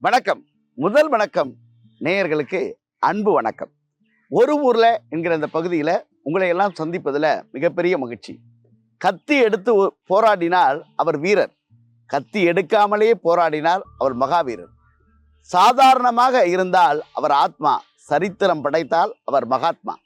வணக்கம். முதல் வணக்கம் நேயர்களுக்கு அன்பு வணக்கம். ஒரு ஊர்ல என்கிற இந்த பகுதியில் உங்களை எல்லாம் சந்திப்பதில் மிகப்பெரிய மகிழ்ச்சி. கத்தி எடுத்து போராடினால் அவர் வீரர். கத்தி எடுக்காமலேயே போராடினால் அவர் மகாவீரர். சாதாரணமாக இருந்தால் அவர் ஆத்மா சரித்திரம் படைத்தால் அவர் மகாத்மா.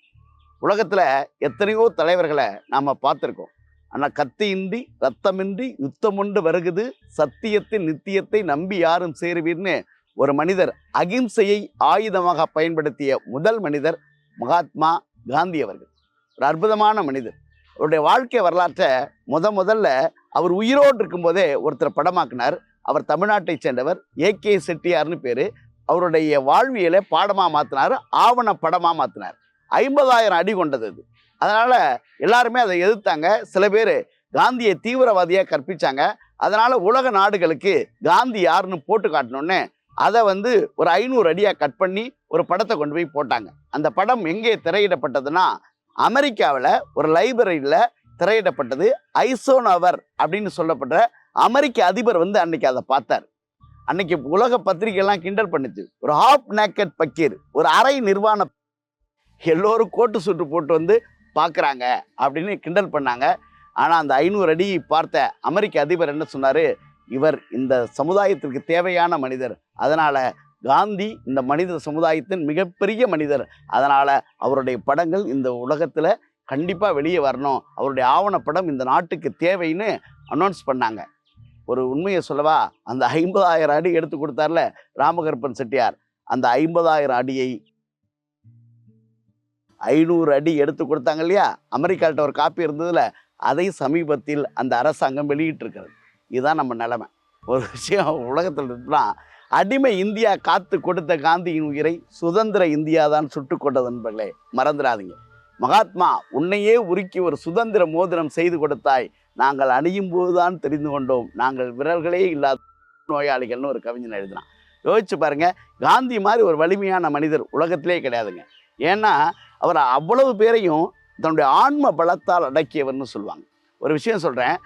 உலகத்தில் எத்தனையோ தலைவர்களை நாம் பார்த்துருக்கோம். ஆனால் கத்தியின்றி ரத்தமின்றி யுத்தம் ஒன்று வருகுது. சத்தியத்தின் நித்தியத்தை நம்பி யாரும் சேருவீர்னு ஒரு மனிதர் அகிம்சையை ஆயுதமாக பயன்படுத்திய முதல் மனிதர் மகாத்மா காந்தி அவர்கள். ஒரு அற்புதமான மனிதர். அவருடைய வாழ்க்கை வரலாற்றை முத முதல்ல அவர் உயிரோடு இருக்கும்போதே ஒருத்தர் படமாக்குனார். அவர் தமிழ்நாட்டை சேர்ந்தவர் ஏ கே செட்டியார்னு பேர். அவருடைய வாழ்வியலை பாடமாக மாற்றினார் ஆவண படமாக மாற்றினார் ஐம்பதாயிரம் அடி கொண்டது அது. அதனால் எல்லாருமே அதை எதிர்த்தாங்க. சில பேர் காந்தியை தீவிரவாதியாக கற்பிச்சாங்க. அதனால் உலக நாடுகளுக்கு காந்தி யாருன்னு போட்டு காட்டணுன்னு அதை வந்து ஒரு ஐநூறு அடியாக கட் பண்ணி ஒரு படத்தை கொண்டு போய் போட்டாங்க. அந்த படம் எங்கே திரையிடப்பட்டதுன்னா அமெரிக்காவில் ஒரு லைப்ரரியில் திரையிடப்பட்டது. ஐசோன் அவர் அப்படின்னு சொல்லப்படுற அமெரிக்க அதிபர் வந்து அன்னைக்கு அதை பார்த்தார். அன்னைக்கு உலக பத்திரிகைலாம் கிண்டல் பண்ணுச்சு. ஒரு ஹாஃப் நேக்கட் பக்கீர் ஒரு அரை நிர்வாண எல்லோரும் கோட்டு சுட்டு போட்டு வந்து பார்க்குறாங்க அப்படின்னு கிண்டல் பண்ணாங்க. ஆனால் அந்த ஐநூறு அடி பார்த்த அமெரிக்க அதிபர் என்ன சொன்னார்? இவர் இந்த சமுதாயத்திற்கு தேவையான மனிதர். அதனால் காந்தி இந்த மனித சமுதாயத்தின் மிகப்பெரிய மனிதர். அதனால் அவருடைய படங்கள் இந்த உலகத்தில் கண்டிப்பாக வெளியே வரணும். அவருடைய ஆவணப்படம் இந்த நாட்டுக்கு தேவைன்னு அனௌன்ஸ் பண்ணாங்க. ஒரு உண்மையை சொல்லவா? அந்த ஐம்பதாயிரம் அடி எடுத்து கொடுத்தார்ல ராமகற்பன் செட்டியார். அந்த ஐம்பதாயிரம் அடியை ஐநூறு அடி எடுத்து கொடுத்தாங்க இல்லையா? அமெரிக்காட்ட ஒரு காப்பி இருந்ததுல அதை சமீபத்தில் அந்த அரசாங்கம் வெளியிட்டிருக்கிறது. இதுதான் நம்ம நிலைமை. ஒரு விஷயம் உலகத்தில் இருந்தால் அடிமை இந்தியா காத்து கொடுத்த காந்தியின் உயிரை சுதந்திர இந்தியா தான் சுட்டு கொண்டது நண்பர்களே மறந்துடாதீங்க. மகாத்மா உன்னையே உருக்கி ஒரு சுதந்திர மோதிரம் செய்து கொடுத்தாய். நாங்கள் அணியும் போதுதான் தெரிந்து கொண்டோம். நாங்கள் விரல்களே இல்லாத நோயாளிகள்னு ஒரு கவிஞன் எழுதினான் யோசிச்சு பாருங்க காந்தி மாதிரி ஒரு வலிமையான மனிதர் உலகத்திலே கிடையாதுங்க. ஏன்னா அவர் அவ்வளவு பேரையும் தன்னுடைய ஆன்ம பலத்தால் அடக்கியவர்னு சொல்லுவாங்க. ஒரு விஷயம் சொல்கிறேன்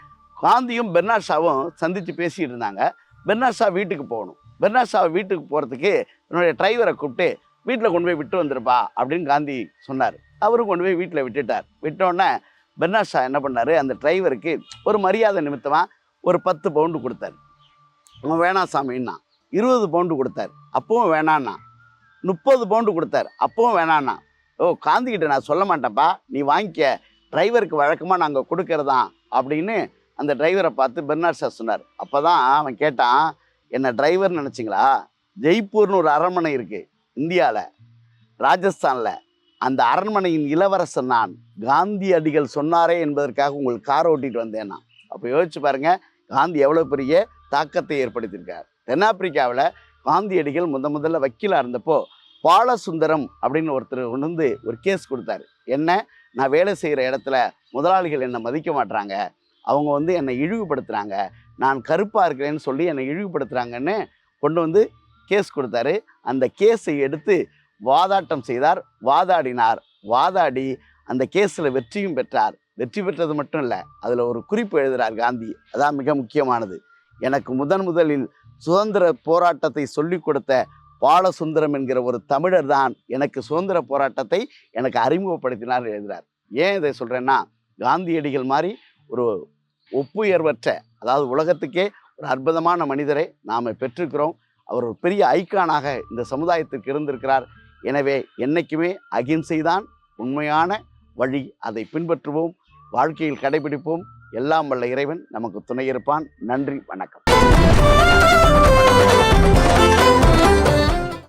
காந்தியும் பெர்னாஷாவும் சந்தித்து பேசிகிட்டு இருந்தாங்க. பெர்னாஷா வீட்டுக்கு போகணும். பெர்னாஷா வீட்டுக்கு போகிறதுக்கு என்னுடைய டிரைவரை கூப்பிட்டு வீட்டில் கொண்டு போய் விட்டு வந்துருப்பா அப்படின்னு காந்தி சொன்னார். அவரும் கொண்டு போய் வீட்டில் விட்டுட்டார். விட்டோடனே பெர்னாஷா என்ன பண்ணார்? அந்த டிரைவருக்கு ஒரு மரியாதை நிமித்தமாக ஒரு பத்து பவுண்டு கொடுத்தாரு. அவன் வேணாம் சாமின்னா இருபது பவுண்டு கொடுத்தாரு. அப்பவும் வேணான்னா முப்பது பவுண்டு கொடுத்தாரு. அப்பவும் வேணான்னா ஓ காந்திக்கிட்ட நான் சொல்ல மாட்டேன்ப்பா. நீ வாங்கிக்க. டிரைவருக்கு வழக்கமாக நாங்கள் கொடுக்கறதான் அப்படின்னு அந்த டிரைவரை பார்த்து பெர்னாட் சார் சொன்னார். அப்போ தான் அவன் கேட்டான் என்ன டிரைவர் நினச்சிங்களா? ஜெய்ப்பூர்னு ஒரு அரண்மனை இருக்குது இந்தியாவில் ராஜஸ்தானில். அந்த அரண்மனையின் இளவரசன் நான். காந்தி அடிகள் சொன்னாரே என்பதற்காக உங்களுக்கு கார் ஓட்டிகிட்டு வந்தேன் நான் அப்போ யோசிச்சு பாருங்கள் காந்தி எவ்வளோ பெரிய தாக்கத்தை ஏற்படுத்தியிருக்கார். தென்னாப்பிரிக்காவில் காந்தியடிகள் முத முதல்ல வக்கீலாக இருந்தப்போ பாலசுந்தரம் அப்படின்னு ஒருத்தர் கொண்டு வந்து ஒரு கேஸ் கொடுத்தாரு. என்ன? நான் வேலை செய்கிற இடத்துல முதலாளிகள் என்னை மதிக்க மாட்டுறாங்க அவங்க வந்து என்னை இழிவுபடுத்துகிறாங்க நான் கருப்பாக இருக்கிறேன்னு சொல்லி என்னை இழிவுபடுத்துகிறாங்கன்னு கொண்டு வந்து கேஸ் கொடுத்தாரு. அந்த கேஸை எடுத்து வாதாட்டம் செய்தார். வாதாடினார். வாதாடி அந்த கேஸில் வெற்றியும் பெற்றார். வெற்றி பெற்றது மட்டும் இல்லை அதில் ஒரு குறிப்பு எழுதுகிறார் காந்தி. அதான் மிக முக்கியமானது. எனக்கு முதன் முதலில் சுதந்திர போராட்டத்தை சொல்லிக் கொடுத்த பாலசுந்தரம் என்கிற ஒரு தமிழர் தான் எனக்கு சுதந்திர போராட்டத்தை எனக்கு அறிமுகப்படுத்தினார் எழுதுகிறார் ஏன் இதை சொல்கிறேன்னா காந்தியடிகள் மாதிரி ஒரு ஒப்புயர்வற்ற அதாவது உலகத்துக்கே ஒரு அற்புதமான மனிதரை நாம் பெற்றிருக்கிறோம். அவர் ஒரு பெரிய ஐக்கானாக இந்த சமுதாயத்திற்கு இருந்திருக்கிறார். எனவே என்றைக்குமே அகிம்சை தான் உண்மையான வழி. அதை பின்பற்றுவோம் வாழ்க்கையில் கடைபிடிப்போம். எல்லாம் வல்ல இறைவன் நமக்கு துணை இருப்பான். நன்றி வணக்கம்.